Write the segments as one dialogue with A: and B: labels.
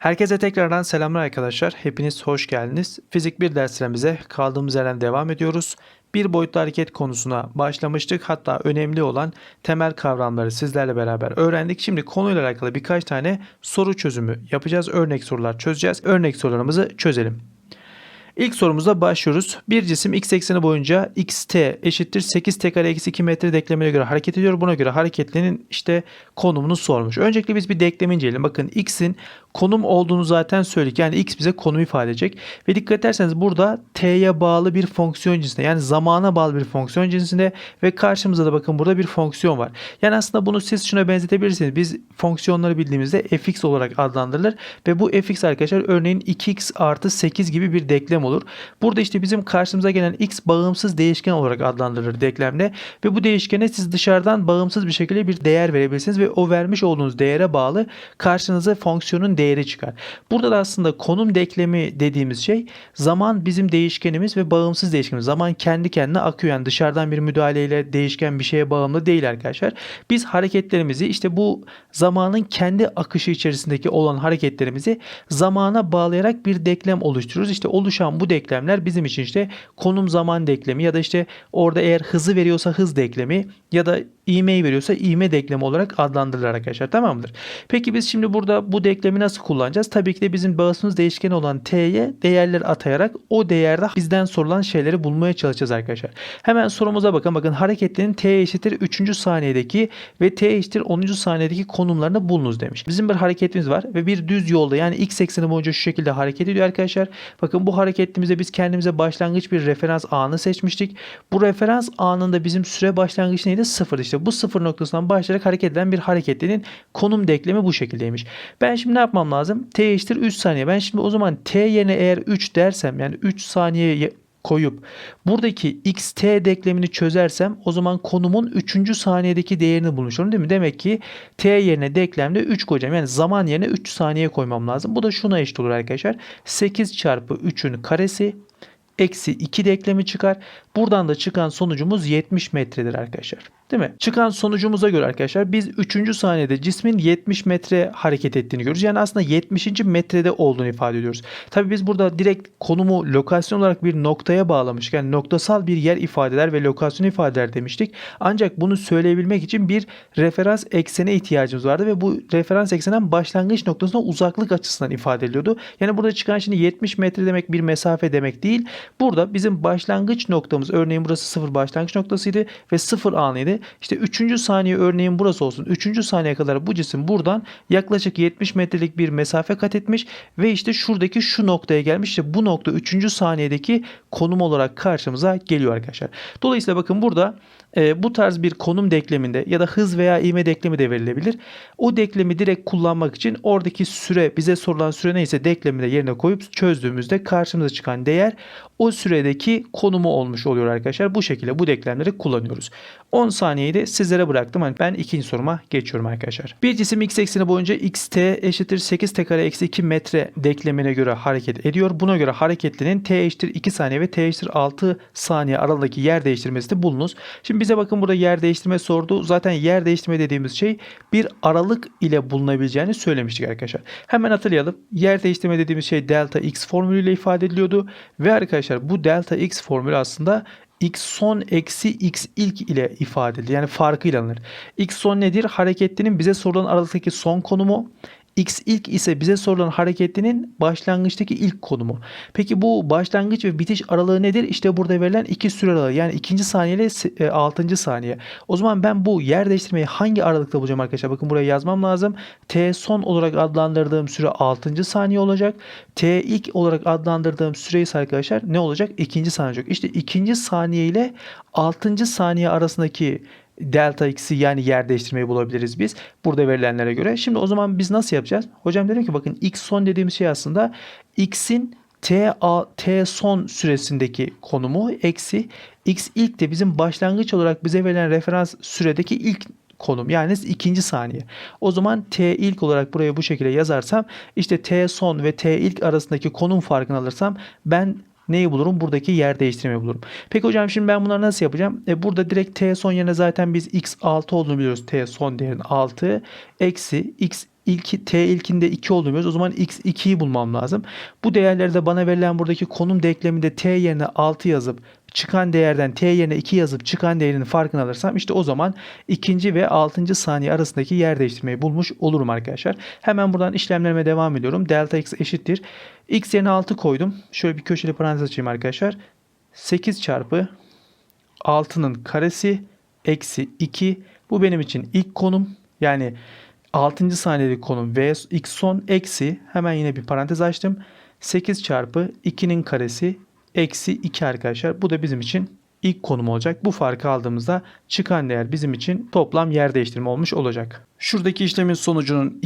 A: Herkese tekrardan selamlar arkadaşlar. Hepiniz hoş geldiniz. Fizik 1 derslerimize kaldığımız yerden devam ediyoruz. Bir boyutlu hareket konusuna başlamıştık. Hatta önemli olan temel kavramları sizlerle beraber öğrendik. Şimdi konuyla alakalı birkaç tane soru çözümü yapacağız. Örnek sorular çözeceğiz. Örnek sorularımızı çözelim. İlk sorumuzla başlıyoruz. Bir cisim x ekseni boyunca xt eşittir 8 t kare eksi 2 metre denklemine göre hareket ediyor. Buna göre hareketlinin işte konumunu sormuş. Öncelikle biz bir denklemi inceleyelim. Bakın x'in konum olduğunu zaten söyledik. Yani x bize konum ifade edecek. Ve dikkat ederseniz burada t'ye bağlı bir fonksiyon cinsinde yani zamana bağlı bir fonksiyon cinsinde ve karşımızda da bakın burada bir fonksiyon var. Yani aslında bunu siz şuna benzetebilirsiniz. Biz fonksiyonları bildiğimizde fx olarak adlandırılır ve bu fx arkadaşlar örneğin 2x artı 8 gibi bir denklem olur. Burada işte bizim karşımıza gelen x bağımsız değişken olarak adlandırılır denklemde ve bu değişkene siz dışarıdan bağımsız bir şekilde bir değer verebilirsiniz ve o vermiş olduğunuz değere bağlı karşınıza fonksiyonun değeri çıkar. Burada da aslında konum denklemi dediğimiz şey zaman bizim değişkenimiz ve bağımsız değişkenimiz. Zaman kendi kendine akıyor yani dışarıdan bir müdahaleyle değişken bir şeye bağımlı değil arkadaşlar. Biz hareketlerimizi işte bu zamanın kendi akışı içerisindeki olan hareketlerimizi zamana bağlayarak bir denklem oluşturuyoruz. İşte oluşan bu denklemler bizim için işte konum zaman denklemi ya da işte orada eğer hızı veriyorsa hız denklemi ya da ivmeyi veriyorsa ivme denklemi olarak adlandırılır arkadaşlar tamam mıdır? Peki biz şimdi burada bu denklemi nasıl kullanacağız? Tabii ki de bizim bağımsız değişken olan t'ye değerler atayarak o değerde bizden sorulan şeyleri bulmaya çalışacağız arkadaşlar. Hemen sorumuza bakın. Bakın hareketlerin t eşittir 3. saniyedeki ve t eşittir 10. saniyedeki konumlarını bulunuz demiş. Bizim bir hareketimiz var ve bir düz yolda yani x ekseni boyunca şu şekilde hareket ediyor arkadaşlar. Bakın bu hareketimizde biz kendimize başlangıç bir referans anı seçmiştik. Bu referans anında bizim süre başlangıç neydi? Sıfır. İşte bu sıfır noktasından başlayarak hareket eden bir hareketlerin konum denklemi bu şekildeymiş. Ben şimdi ne yapmam lazım? T eşittir 3 saniye. Ben şimdi o zaman T yerine eğer 3 dersem yani 3 saniye koyup buradaki xt denklemini çözersem o zaman konumun 3. saniyedeki değerini bulmuş olurum değil mi? Demek ki t yerine denklemde 3 koyacağım. Yani zaman yerine 3 saniye koymam lazım. Bu da şuna eşit olur arkadaşlar. 8 çarpı 3'ün karesi eksi 2 denklemi çıkar. Buradan da çıkan sonucumuz 70 metredir arkadaşlar. Değil mi? Çıkan sonucumuza göre arkadaşlar biz 3. saniyede cismin 70 metre hareket ettiğini görüyoruz. Yani aslında 70. metrede olduğunu ifade ediyoruz. Tabi biz burada direkt konumu lokasyon olarak bir noktaya bağlamıştık. Yani noktasal bir yer ifadeler ve lokasyon ifadeler demiştik. Ancak bunu söyleyebilmek için bir referans eksene ihtiyacımız vardı ve bu referans eksenen başlangıç noktasına uzaklık açısından ifade ediliyordu. Yani burada çıkan şimdi 70 metre demek bir mesafe demek değil. Burada bizim başlangıç noktamız örneğin burası sıfır başlangıç noktasıydı ve sıfır anıydı. İşte 3. saniye örneğin burası olsun. 3. saniye kadar bu cisim buradan yaklaşık 70 metrelik bir mesafe kat etmiş ve işte şuradaki şu noktaya gelmiş. İşte bu nokta 3. saniyedeki konum olarak karşımıza geliyor arkadaşlar. Dolayısıyla bakın burada e, bu tarz bir konum denkleminde ya da hız veya ivme denklemi de verilebilir. O denklemi direkt kullanmak için oradaki süre bize sorulan süre neyse denklemi de yerine koyup çözdüğümüzde karşımıza çıkan değer o süredeki konumu olmuş oluyor arkadaşlar. Bu şekilde bu denklemleri kullanıyoruz. 10 saniyeyi de sizlere bıraktım. Hani ben ikinci soruma geçiyorum arkadaşlar. Bir cisim x ekseni boyunca xt eşittir 8 t kare eksi 2 metre denklemine göre hareket ediyor. Buna göre hareketlinin t eşittir 2 saniye ve t eşittir 6 saniye aralığındaki yer değiştirmesi de bulunuz. Şimdi bize bakın burada yer değiştirme sordu. Zaten yer değiştirme dediğimiz şey bir aralık ile bulunabileceğini söylemiştik arkadaşlar. Hemen hatırlayalım. Yer değiştirme dediğimiz şey delta x formülüyle ifade ediliyordu. Ve arkadaşlar bu delta x formülü aslında x son eksi x ilk ile ifade edilir. Yani farkıyla alınır. x son nedir? Hareketlinin bize sorulan aralıktaki son konumu. X ilk ise bize sorulan hareketlinin başlangıçtaki ilk konumu. Peki bu başlangıç ve bitiş aralığı nedir? İşte burada verilen iki süre aralığı. Yani ikinci saniye ile altıncı saniye. O zaman ben bu yer değiştirmeyi hangi aralıkta bulacağım arkadaşlar? Bakın buraya yazmam lazım. T son olarak adlandırdığım süre 6. saniye olacak. T ilk olarak adlandırdığım süre ise arkadaşlar ne olacak? İkinci saniye olacak. İşte ikinci saniye ile 6. saniye arasındaki delta x'i yani yer değiştirmeyi bulabiliriz biz. Burada verilenlere göre. Şimdi o zaman biz nasıl yapacağız? Hocam dedim ki bakın x son dediğimiz şey aslında x'in t, a, t son süresindeki konumu eksi x ilk de bizim başlangıç olarak bize verilen referans süredeki ilk konum yani ikinci saniye. O zaman t ilk olarak buraya bu şekilde yazarsam işte t son ve t ilk arasındaki konum farkını alırsam ben neyi bulurum? Buradaki yer değiştirmeyi bulurum. Peki hocam şimdi ben bunları nasıl yapacağım? E burada direkt t son yerine zaten biz x 6 olduğunu biliyoruz. t son değerin 6 eksi x ilki t ilkinde 2 olduğunu biliyoruz. O zaman x 2'yi bulmam lazım. Bu değerleri de bana verilen buradaki konum denkleminde t yerine 6 yazıp çıkan değerden t yerine 2 yazıp çıkan değerinin farkını alırsam işte o zaman ikinci ve 6. saniye arasındaki yer değiştirmeyi bulmuş olurum arkadaşlar. Hemen buradan işlemlerime devam ediyorum. Delta x eşittir. x yerine 6 koydum. Şöyle bir köşeli parantez açayım arkadaşlar. 8 çarpı 6'nın karesi eksi 2. Bu benim için ilk konum. Yani 6. saniyedeki konum v x son eksi hemen yine bir parantez açtım. 8 çarpı 2'nin karesi eksi 2 arkadaşlar. Bu da bizim için ilk konum olacak. Bu farkı aldığımızda çıkan değer bizim için toplam yer değiştirme olmuş olacak. Şuradaki işlemin sonucunun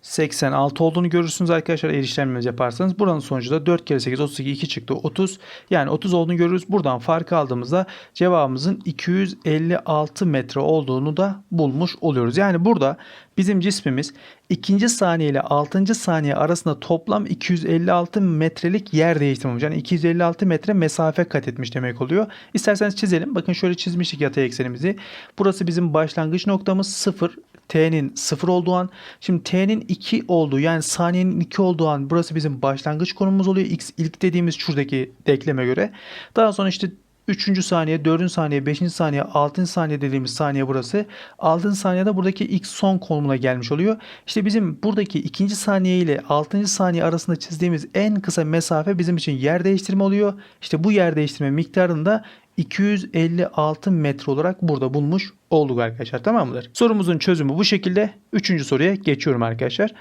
A: 286 olduğunu görürsünüz arkadaşlar eğer işlemlerinizi yaparsanız. Buranın sonucu da 4 kere 8 32 2 çıktı 30. Yani 30 olduğunu görürüz. Buradan farkı aldığımızda cevabımızın 256 metre olduğunu da bulmuş oluyoruz. Yani burada bizim cismimiz ikinci saniye ile 6. saniye arasında toplam 256 metrelik yer değiştirmiş. Yani 256 metre mesafe kat etmiş demek oluyor. İsterseniz çizelim. Bakın şöyle çizmiştik yatay eksenimizi. Burası bizim başlangıç noktamız 0. T'nin 0 olduğu an. Şimdi T'nin 2 olduğu yani saniyenin 2 olduğu an burası bizim başlangıç konumumuz oluyor. X ilk dediğimiz şuradaki denkleme göre. Daha sonra işte 3. saniye, 4. saniye, 5. saniye, 6. saniye dediğimiz saniye burası. 6. saniyede buradaki x son konumuna gelmiş oluyor. İşte bizim buradaki 2. saniye ile 6. saniye arasında çizdiğimiz en kısa mesafe bizim için yer değiştirme oluyor. İşte bu yer değiştirme miktarını da 256 metre olarak burada bulmuş olduk arkadaşlar tamam mıdır? Sorumuzun çözümü bu şekilde. Üçüncü soruya geçiyorum arkadaşlar.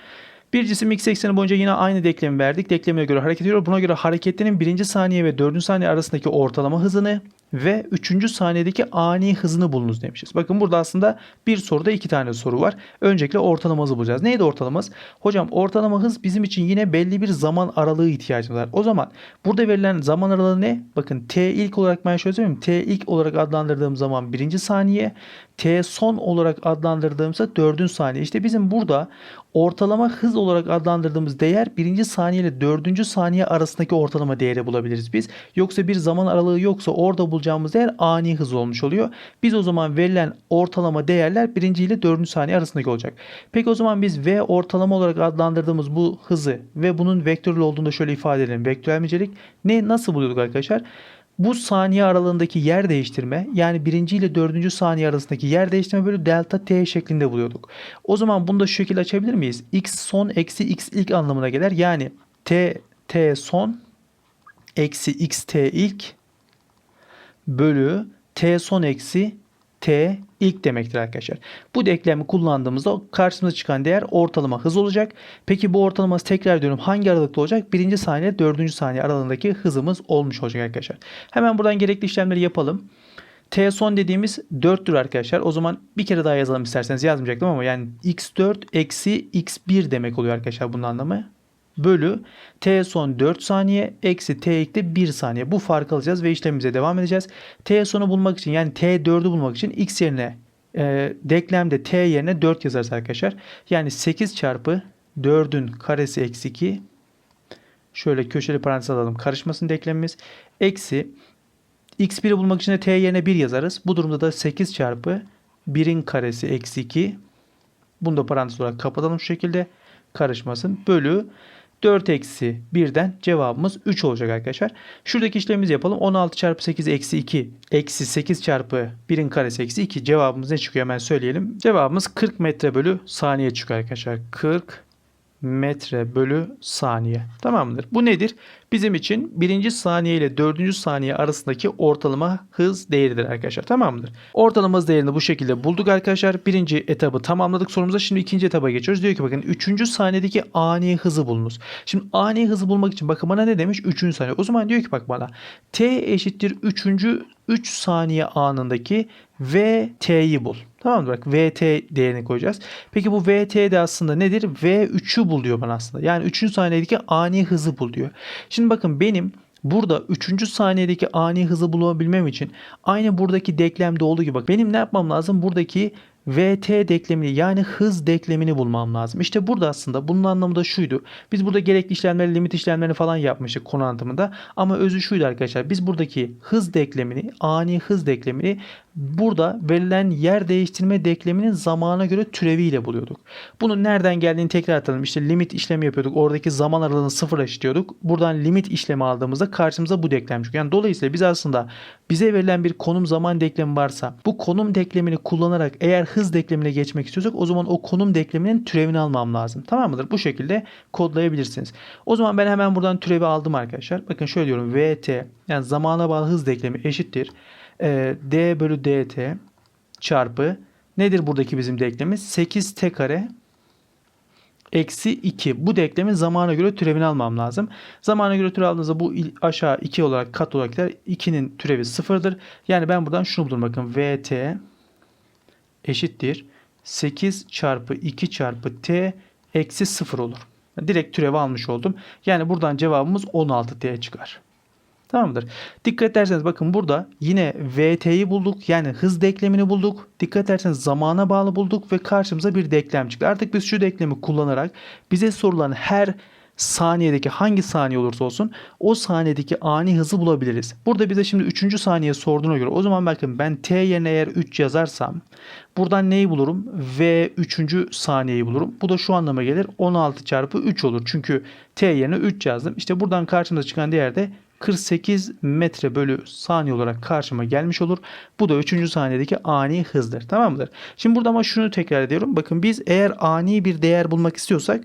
A: Bir cisim x ekseni boyunca yine aynı denklemi verdik. Denklemine göre hareket ediyor. Buna göre hareketlerin birinci saniye ve dördüncü saniye arasındaki ortalama hızını ve üçüncü saniyedeki ani hızını bulunuz demişiz. Bakın burada aslında bir soruda iki tane soru var. Öncelikle ortalama hızı bulacağız. Neydi ortalama hız? Hocam ortalama hız bizim için yine belli bir zaman aralığı ihtiyacımız var. O zaman burada verilen zaman aralığı ne? Bakın t ilk olarak ben şöyle söyleyeyim. T ilk olarak adlandırdığım zaman birinci saniye. T son olarak adlandırdığımızda dördüncü saniye. İşte bizim burada ortalama hız olarak adlandırdığımız değer birinci saniye ile dördüncü saniye arasındaki ortalama değeri bulabiliriz biz. Yoksa bir zaman aralığı yoksa orada bulacağımız değer ani hız olmuş oluyor. Biz o zaman verilen ortalama değerler birinci ile dördüncü saniye arasındaki olacak. Peki o zaman biz V ortalama olarak adlandırdığımız bu hızı ve bunun vektörlü olduğunu da şöyle ifade edelim. Vektörel nicelik ne nasıl buluyorduk arkadaşlar? Bu saniye aralığındaki yer değiştirme yani birinci ile dördüncü saniye arasındaki yer değiştirme böyle delta t şeklinde buluyorduk. O zaman bunu da şu şekilde açabilir miyiz? x son eksi x ilk anlamına gelir. Yani t t son eksi x t ilk bölü t son eksi t ilk demektir arkadaşlar. Bu denklemi kullandığımızda karşımıza çıkan değer ortalama hız olacak. Peki bu ortalaması tekrar diyorum hangi aralıkta olacak? Birinci saniye dördüncü saniye aralığındaki hızımız olmuş olacak arkadaşlar. Hemen buradan gerekli işlemleri yapalım. T son dediğimiz 4'tür arkadaşlar. O zaman bir kere daha yazalım isterseniz yazmayacaktım ama yani x4 eksi x1 demek oluyor arkadaşlar bunun anlamı bölü t son 4 saniye eksi t de 1 saniye. Bu farkı alacağız ve işlemimize devam edeceğiz. t sonu bulmak için yani t4'ü bulmak için x yerine e, denklemde t yerine 4 yazarız arkadaşlar. Yani 8 çarpı 4'ün karesi eksi 2 şöyle köşeli parantez alalım karışmasın denklemimiz. Eksi x1'i bulmak için de t yerine 1 yazarız. Bu durumda da 8 çarpı 1'in karesi eksi 2 bunu da parantez olarak kapatalım şu şekilde karışmasın. Bölü 4 eksi 1'den cevabımız 3 olacak arkadaşlar. Şuradaki işlemimizi yapalım. 16 çarpı 8 eksi 2 eksi 8 çarpı 1'in karesi eksi 2 cevabımız ne çıkıyor hemen söyleyelim. Cevabımız 40 metre bölü saniye çıkıyor arkadaşlar. 40 metre bölü saniye. Tamamdır. Bu nedir? Bizim için birinci saniye ile dördüncü saniye arasındaki ortalama hız değeridir arkadaşlar. Tamamdır. Ortalama hız değerini bu şekilde bulduk arkadaşlar. Birinci etabı tamamladık sorumuza. Şimdi ikinci etaba geçiyoruz. Diyor ki bakın üçüncü saniyedeki ani hızı bulunuz. Şimdi ani hızı bulmak için bakın bana ne demiş? Üçüncü saniye. O zaman diyor ki bak bana t eşittir üçüncü 3 saniye anındaki VT'yi bul. Tamam mı? Bak VT değerini koyacağız. Peki bu VT de aslında nedir? V3'ü bul diyor bana aslında. Yani 3. saniyedeki ani hızı bul diyor. Şimdi bakın benim Burada 3. saniyedeki ani hızı bulabilmem için aynı buradaki denklemde olduğu gibi bak benim ne yapmam lazım? Buradaki VT denklemini yani hız denklemini bulmam lazım. İşte burada aslında bunun anlamı da şuydu. Biz burada gerekli işlemleri, limit işlemlerini falan yapmıştık konu anlatımında. Ama özü şuydu arkadaşlar. Biz buradaki hız denklemini, ani hız denklemini burada verilen yer değiştirme denkleminin zamana göre türeviyle buluyorduk. Bunun nereden geldiğini tekrar atalım. İşte limit işlemi yapıyorduk. Oradaki zaman aralığını sıfıra eşitliyorduk. Buradan limit işlemi aldığımızda karşımıza bu denklem çıkıyor. Yani dolayısıyla biz aslında bize verilen bir konum zaman denklemi varsa bu konum denklemini kullanarak eğer hız denklemine geçmek istiyorsak o zaman o konum denkleminin türevini almam lazım. Tamam mıdır? Bu şekilde kodlayabilirsiniz. O zaman ben hemen buradan türevi aldım arkadaşlar. Bakın şöyle diyorum. VT yani zamana bağlı hız denklemi eşittir. Ee, D bölü DT çarpı nedir buradaki bizim denklemimiz? 8T kare eksi 2. Bu denklemin zamana göre türevini almam lazım. Zamana göre türev aldığınızda bu aşağı 2 olarak kat olarak gider. 2'nin türevi sıfırdır. Yani ben buradan şunu bulurum bakın. VT eşittir. 8 çarpı 2 çarpı T eksi 0 olur. Direkt türevi almış oldum. Yani buradan cevabımız 16T çıkar. Tamamdır. Dikkat ederseniz bakın burada yine VT'yi bulduk. Yani hız denklemini bulduk. Dikkat ederseniz zamana bağlı bulduk ve karşımıza bir denklem çıktı. Artık biz şu denklemi kullanarak bize sorulan her saniyedeki hangi saniye olursa olsun o saniyedeki ani hızı bulabiliriz. Burada bize şimdi 3. saniye sorduğuna göre o zaman bakın ben t yerine eğer 3 yazarsam buradan neyi bulurum? V 3. saniyeyi bulurum. Bu da şu anlama gelir 16 çarpı 3 olur. Çünkü t yerine 3 yazdım. İşte buradan karşımıza çıkan değer de 48 metre bölü saniye olarak karşıma gelmiş olur. Bu da 3. saniyedeki ani hızdır. Tamam mıdır? Şimdi burada ama şunu tekrar ediyorum. Bakın biz eğer ani bir değer bulmak istiyorsak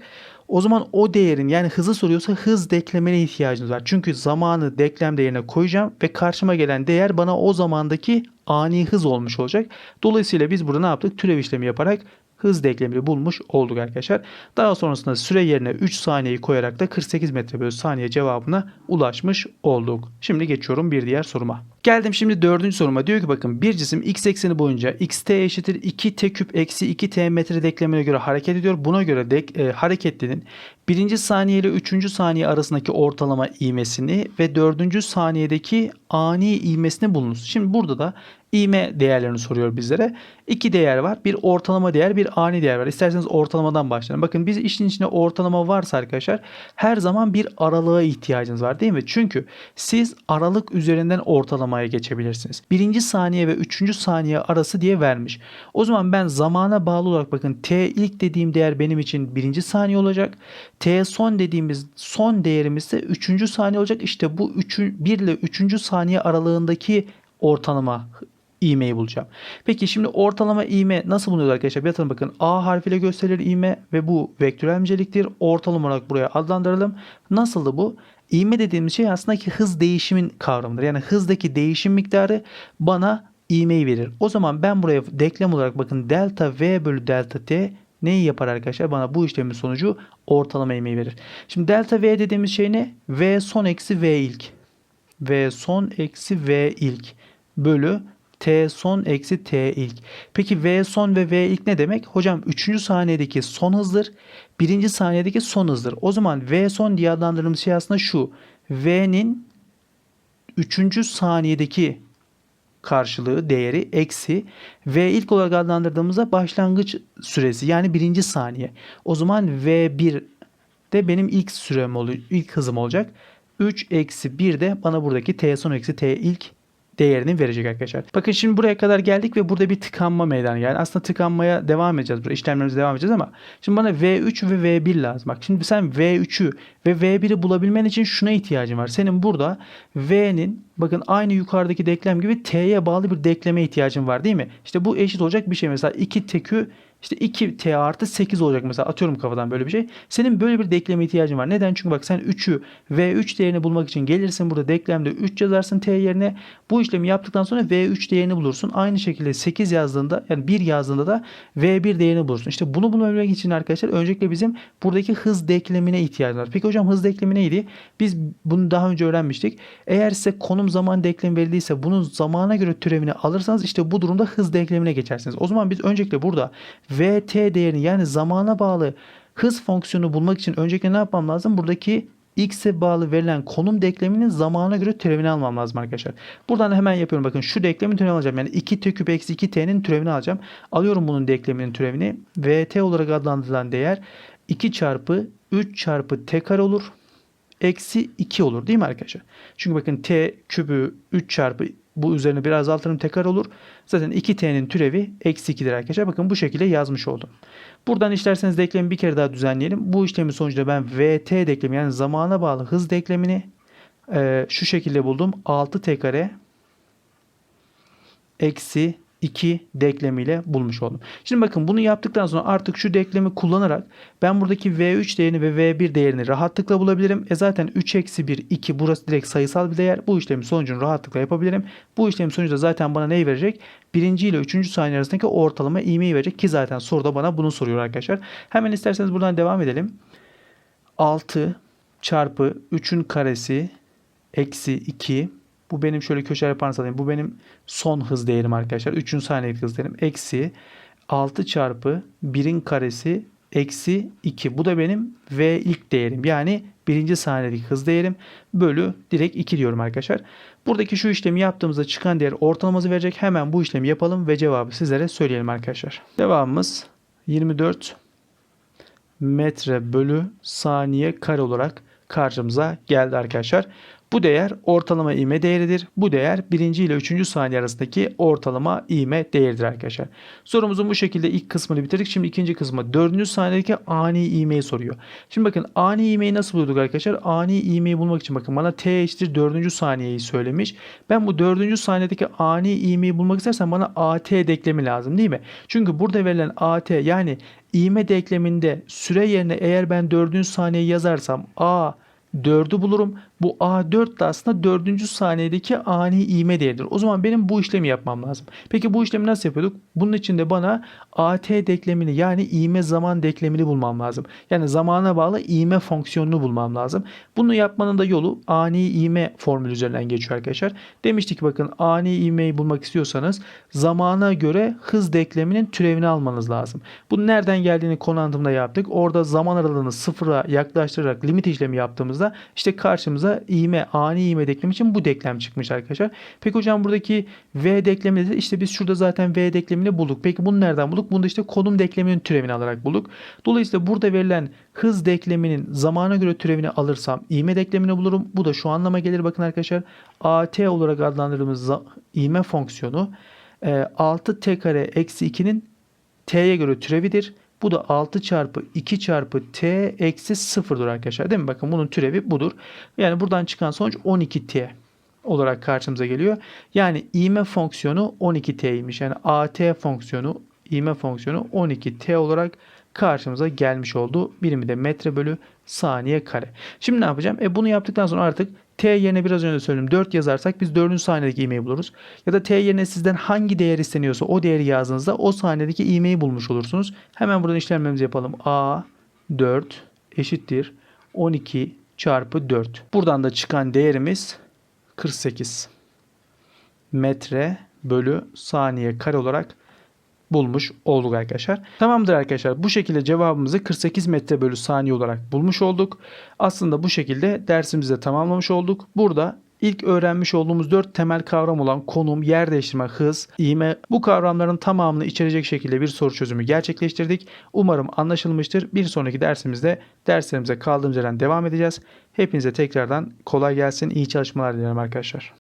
A: o zaman o değerin yani hızı soruyorsa hız denklemine ihtiyacımız var. Çünkü zamanı denklem değerine koyacağım ve karşıma gelen değer bana o zamandaki ani hız olmuş olacak. Dolayısıyla biz burada ne yaptık? Türev işlemi yaparak hız denklemini bulmuş olduk arkadaşlar. Daha sonrasında süre yerine 3 saniyeyi koyarak da 48 metre bölü saniye cevabına ulaşmış olduk. Şimdi geçiyorum bir diğer soruma. Geldim şimdi dördüncü soruma. Diyor ki bakın bir cisim x ekseni boyunca xt eşittir 2t küp eksi 2t metre denklemine göre hareket ediyor. Buna göre dek, e, hareketlinin birinci saniye ile üçüncü saniye arasındaki ortalama ivmesini ve dördüncü saniyedeki ani ivmesini bulunuz. Şimdi burada da ivme değerlerini soruyor bizlere. İki değer var. Bir ortalama değer, bir ani değer var. İsterseniz ortalamadan başlayalım. Bakın biz işin içinde ortalama varsa arkadaşlar her zaman bir aralığa ihtiyacınız var değil mi? Çünkü siz aralık üzerinden ortalamaya geçebilirsiniz. Birinci saniye ve üçüncü saniye arası diye vermiş. O zaman ben zamana bağlı olarak bakın t ilk dediğim değer benim için birinci saniye olacak. t son dediğimiz son değerimiz de üçüncü saniye olacak. İşte bu üçü, 1 ile üçüncü saniye aralığındaki ortalama ivmeyi bulacağım. Peki şimdi ortalama ivme nasıl bulunuyor arkadaşlar? Bir atalım bakın. A harfiyle gösterilir ivme ve bu vektörel niceliktir. Ortalama olarak buraya adlandıralım. Nasıldı bu? İvme dediğimiz şey aslında ki hız değişimin kavramıdır. Yani hızdaki değişim miktarı bana ivmeyi verir. O zaman ben buraya denklem olarak bakın delta V bölü delta T neyi yapar arkadaşlar? Bana bu işlemin sonucu ortalama ivmeyi verir. Şimdi delta V dediğimiz şey ne? V son eksi V ilk. V son eksi V ilk bölü T son eksi T ilk. Peki V son ve V ilk ne demek? Hocam 3. saniyedeki son hızdır. 1. saniyedeki son hızdır. O zaman V son diye adlandırdığımız şey aslında şu. V'nin 3. saniyedeki karşılığı değeri eksi V ilk olarak adlandırdığımızda başlangıç süresi yani birinci saniye. O zaman V1 de benim ilk sürem oluyor, ilk hızım olacak. 3 eksi 1 de bana buradaki T son eksi T ilk değerini verecek arkadaşlar. Bakın şimdi buraya kadar geldik ve burada bir tıkanma meydana geldi. Aslında tıkanmaya devam edeceğiz. Burada işlemlerimize devam edeceğiz ama şimdi bana V3 ve V1 lazım. Bak şimdi sen V3'ü ve V1'i bulabilmen için şuna ihtiyacın var. Senin burada V'nin bakın aynı yukarıdaki denklem gibi T'ye bağlı bir denkleme ihtiyacın var değil mi? İşte bu eşit olacak bir şey. Mesela 2 tekü işte 2t artı 8 olacak mesela atıyorum kafadan böyle bir şey. Senin böyle bir denkleme ihtiyacın var. Neden? Çünkü bak sen 3'ü v3 değerini bulmak için gelirsin burada denklemde 3 yazarsın t yerine. Bu işlemi yaptıktan sonra v3 değerini bulursun. Aynı şekilde 8 yazdığında yani 1 yazdığında da v1 değerini bulursun. İşte bunu bulabilmek için arkadaşlar öncelikle bizim buradaki hız denklemine ihtiyacımız var. Peki hocam hız denklemi neydi? Biz bunu daha önce öğrenmiştik. Eğer size konum zaman denklemi verildiyse bunun zamana göre türevini alırsanız işte bu durumda hız denklemine geçersiniz. O zaman biz öncelikle burada vt değerini yani zamana bağlı hız fonksiyonu bulmak için öncelikle ne yapmam lazım? Buradaki x'e bağlı verilen konum denkleminin zamana göre türevini almam lazım arkadaşlar. Buradan da hemen yapıyorum. Bakın şu denklemin türevini alacağım. Yani 2t küp eksi 2t'nin türevini alacağım. Alıyorum bunun denkleminin türevini. vt olarak adlandırılan değer 2 çarpı 3 çarpı t kare olur. Eksi 2 olur değil mi arkadaşlar? Çünkü bakın t kübü 3 çarpı Bu üzerine biraz azaltırım tekrar olur. Zaten 2t'nin türevi eksi 2'dir arkadaşlar. Bakın bu şekilde yazmış oldum. Buradan isterseniz denklemi bir kere daha düzenleyelim. Bu işlemin sonucunda ben vt denklemi yani zamana bağlı hız denklemini e, şu şekilde buldum. 6t kare eksi 2 denklemiyle bulmuş oldum. Şimdi bakın bunu yaptıktan sonra artık şu denklemi kullanarak ben buradaki V3 değerini ve V1 değerini rahatlıkla bulabilirim. E zaten 3 eksi 1 2 burası direkt sayısal bir değer. Bu işlemin sonucunu rahatlıkla yapabilirim. Bu işlemin sonucu da zaten bana neyi verecek? Birinci ile üçüncü saniye arasındaki ortalama ivmeyi verecek ki zaten soruda bana bunu soruyor arkadaşlar. Hemen isterseniz buradan devam edelim. 6 çarpı 3'ün karesi eksi 2 bu benim şöyle köşe yaparsanız alayım. Bu benim son hız değerim arkadaşlar. 3'ün saniyelik hız değerim. Eksi 6 çarpı 1'in karesi eksi 2. Bu da benim V ilk değerim. Yani birinci saniyelik hız değerim bölü direkt 2 diyorum arkadaşlar. Buradaki şu işlemi yaptığımızda çıkan değer ortalaması verecek. Hemen bu işlemi yapalım ve cevabı sizlere söyleyelim arkadaşlar. Cevabımız 24 metre bölü saniye kare olarak karşımıza geldi arkadaşlar. Bu değer ortalama ivme değeridir. Bu değer birinci ile üçüncü saniye arasındaki ortalama ivme değeridir arkadaşlar. Sorumuzun bu şekilde ilk kısmını bitirdik. Şimdi ikinci kısmı dördüncü saniyedeki ani ivmeyi soruyor. Şimdi bakın ani ivmeyi nasıl bulduk arkadaşlar? Ani ivmeyi bulmak için bakın bana t eşittir dördüncü saniyeyi söylemiş. Ben bu dördüncü saniyedeki ani ivmeyi bulmak istersem bana at denklemi lazım değil mi? Çünkü burada verilen at yani ivme denkleminde süre yerine eğer ben dördüncü saniye yazarsam a 4'ü bulurum. Bu A4 de aslında 4. saniyedeki ani ivme değeridir. O zaman benim bu işlemi yapmam lazım. Peki bu işlemi nasıl yapıyorduk? Bunun için de bana AT denklemini yani ivme zaman denklemini bulmam lazım. Yani zamana bağlı ivme fonksiyonunu bulmam lazım. Bunu yapmanın da yolu ani ivme formülü üzerinden geçiyor arkadaşlar. Demiştik bakın ani ivmeyi bulmak istiyorsanız zamana göre hız denkleminin türevini almanız lazım. Bunun nereden geldiğini konu anlatımında yaptık. Orada zaman aralığını sıfıra yaklaştırarak limit işlemi yaptığımızda işte karşımıza iğme, ani iğme denklemi için bu denklem çıkmış arkadaşlar. Peki hocam buradaki V denklemi de işte biz şurada zaten V denklemini bulduk. Peki bunu nereden bulduk? Bunu da işte konum denkleminin türevini alarak bulduk. Dolayısıyla burada verilen hız denkleminin zamana göre türevini alırsam iğme denklemini bulurum. Bu da şu anlama gelir bakın arkadaşlar. AT olarak adlandırdığımız iğme fonksiyonu 6t kare eksi 2'nin t'ye göre türevidir. Bu da 6 çarpı 2 çarpı t eksi 0'dır arkadaşlar. Değil mi? Bakın bunun türevi budur. Yani buradan çıkan sonuç 12t olarak karşımıza geliyor. Yani ivme fonksiyonu 12t'ymiş. Yani at fonksiyonu ivme fonksiyonu 12t olarak karşımıza gelmiş oldu. Birimi de metre bölü saniye kare. Şimdi ne yapacağım? E bunu yaptıktan sonra artık t yerine biraz önce söyledim 4 yazarsak biz 4. saniyedeki ivmeyi buluruz. Ya da t yerine sizden hangi değer isteniyorsa o değeri yazdığınızda o saniyedeki ivmeyi bulmuş olursunuz. Hemen buradan işlemlerimizi yapalım. a 4 eşittir 12 çarpı 4. Buradan da çıkan değerimiz 48 metre bölü saniye kare olarak bulmuş olduk arkadaşlar. Tamamdır arkadaşlar. Bu şekilde cevabımızı 48 metre bölü saniye olarak bulmuş olduk. Aslında bu şekilde dersimizi de tamamlamış olduk. Burada ilk öğrenmiş olduğumuz 4 temel kavram olan konum, yer değiştirme, hız, ivme bu kavramların tamamını içerecek şekilde bir soru çözümü gerçekleştirdik. Umarım anlaşılmıştır. Bir sonraki dersimizde derslerimize kaldığımız yerden devam edeceğiz. Hepinize tekrardan kolay gelsin, iyi çalışmalar dilerim arkadaşlar.